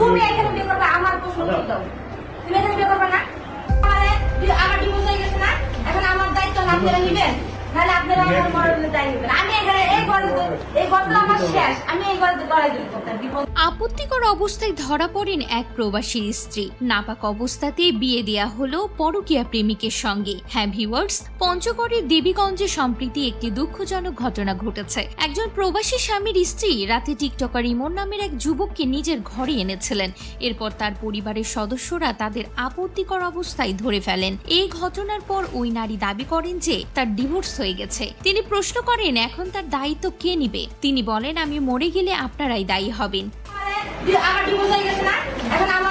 তুমি এখানে বিয়ে করবে আমার পছন্দ দাও। তুমি এখানে বিয়ে করবে না? আরে আমার ডিভোর্স হয়ে গেছে না? এখন আমার দায়িত্ব না আপনারা নিবেন। তাহলে আপনারা আমার মরণের দায় নেবেন। আমি আপত্তিকর অবস্থায় ধরা পড়েন এক প্রবাসীর স্ত্রী। নাপাক অবস্থাতে বিয়ে দেয়া হলো পরকীয়া প্রেমিকের সঙ্গে। হ্যাঁ ভিউয়ার্স পঞ্চগড়ের দেবীগঞ্জে সম্প্রীতি একটি দুঃখজনক ঘটনা ঘটেছে। একজন প্রবাসী স্বামীর স্ত্রী রাতে টিকটকার ইমন নামের এক যুবককে নিজের ঘরে এনেছিলেন। এরপর তার পরিবারের সদস্যরা তাদের আপত্তিকর অবস্থায় ধরে ফেলেন। এই ঘটনার পর ওই নারী দাবি করেন যে তার ডিভোর্স হয়ে গেছে। তিনি প্রশ্ন করেন এখন তার দায়িত্ব কে নিবে? তিনি বলেন আমি মরে গেলে আপনারাই দায়ী হবেন। আমার ডিভোর্স হয়ে গেছে না? এখন আমার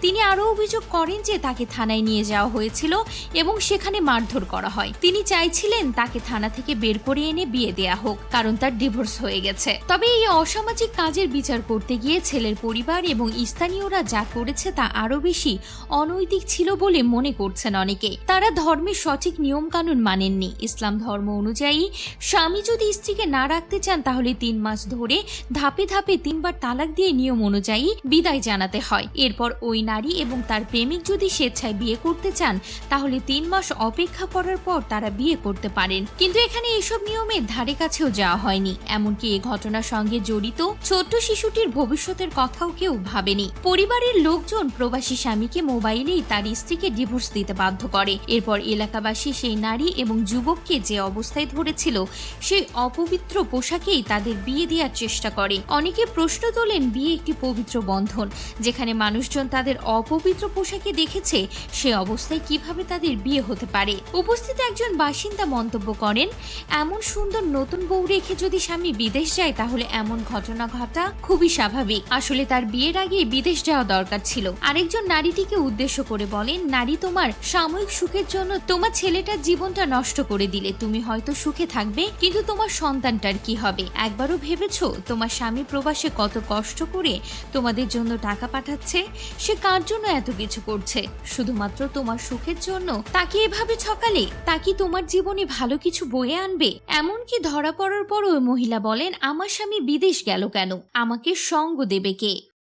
তিনি আরও অভিযোগ করেন যে তাকে থানায় নিয়ে যাওয়া হয়েছিল এবং সেখানে মারধর করা হয়। তিনি চাইছিলেন তাকে থানা থেকে বের করে এনে বিয়ে দেয়া হোক কারণ তার ডিভোর্স হয়ে গেছে। তবে এই অসামাজিক কাজের বিচার করতে গিয়ে ছেলের পরিবার এবং স্থানীয়রা যা করেছে তা আরও বেশি অনৈতিক ছিল বলে মনে করছেন অনেকে। তারা ধর্মের সঠিক নিয়মকানুন মানেননি। ইসলাম ধর্ম অনুযায়ী স্বামী যদি স্ত্রীকে না রাখতে চান তাহলে তিন মাস ধরে ধাপে ধাপে তিনবার তালাক দিয়ে নিয়ম অনুযায়ী বিদায় জানাতে হয়। এরপর ওই নারী এবং তার প্রেমিক যদি স্বেচ্ছায় বিয়ে করতে চান, তাহলে তিন মাস অপেক্ষা করার পর তারা বিয়ে করতে পারেন। কিন্তু এখানে এসব নিয়মের ধারে কাছেও যাওয়া হয়নি। এমনকি এ ঘটনার সঙ্গে জড়িত ছোট্ট শিশুটির ভবিষ্যতের কথাও কেউ ভাবেনি। পরিবারের লোকজন প্রবাসী স্বামীকে মোবাইলেই তার স্ত্রীকে ডিভোর্স দিতে বাধ্য করে। এরপর এলাকাবাসী সেই নারী এবং যুবককে যে অবস্থায় ধরেছিল, সেই অপবিত্র পোশাকেই তাদের বিয়ে দেওয়ার চেষ্টা করে। অনেকে প্রশ্ন তোলেন, বিয়ে একটি পবিত্র বন্ধন, যেখানে মানুষজন তাদের অপবিত্র পোশাকে দেখেছে সে অবস্থায় কীভাবে তাদের বিয়ে হতে পারে। উপস্থিত একজন বাসিন্দা মন্তব্য করেন, এমন সুন্দর নতুন বউ রেখে যদি স্বামী বিদেশ যায়, তাহলে এমন ঘটনা ঘটা খুবই স্বাভাবিক। আসলে তার বিয়ের আগে বিদেশ যাওয়া দরকার ছিল। আরেকজন নারীটিকে উদ্দেশ্য করে বলেন, নারী তোমার সাময়িক সুখের জন্য তোমার ছেলেটার জীবনটা নষ্ট করে দিলে। তুমি হয়তো সুখে থাকবে, কিন্তু তোমার সন্তানটার কি হবে? একবারও ভেবেছো তোমার স্বামী প্রবাসে কত কষ্ট করে তোমাদের জন্য টাকা পাঠাচ্ছে? সে কার জন্য এত কিছু করছে? শুধুমাত্র তোমার সুখের জন্য? তাকে এভাবে ছকালে? তা কি তোমার জীবনে ভালো কিছু বয়ে আনবে? এমনকি ধরা পড়ার পর ওই মহিলা বলেন, আমার স্বামী বিদেশ গেল কেন? আমাকে সঙ্গ দেবে কে?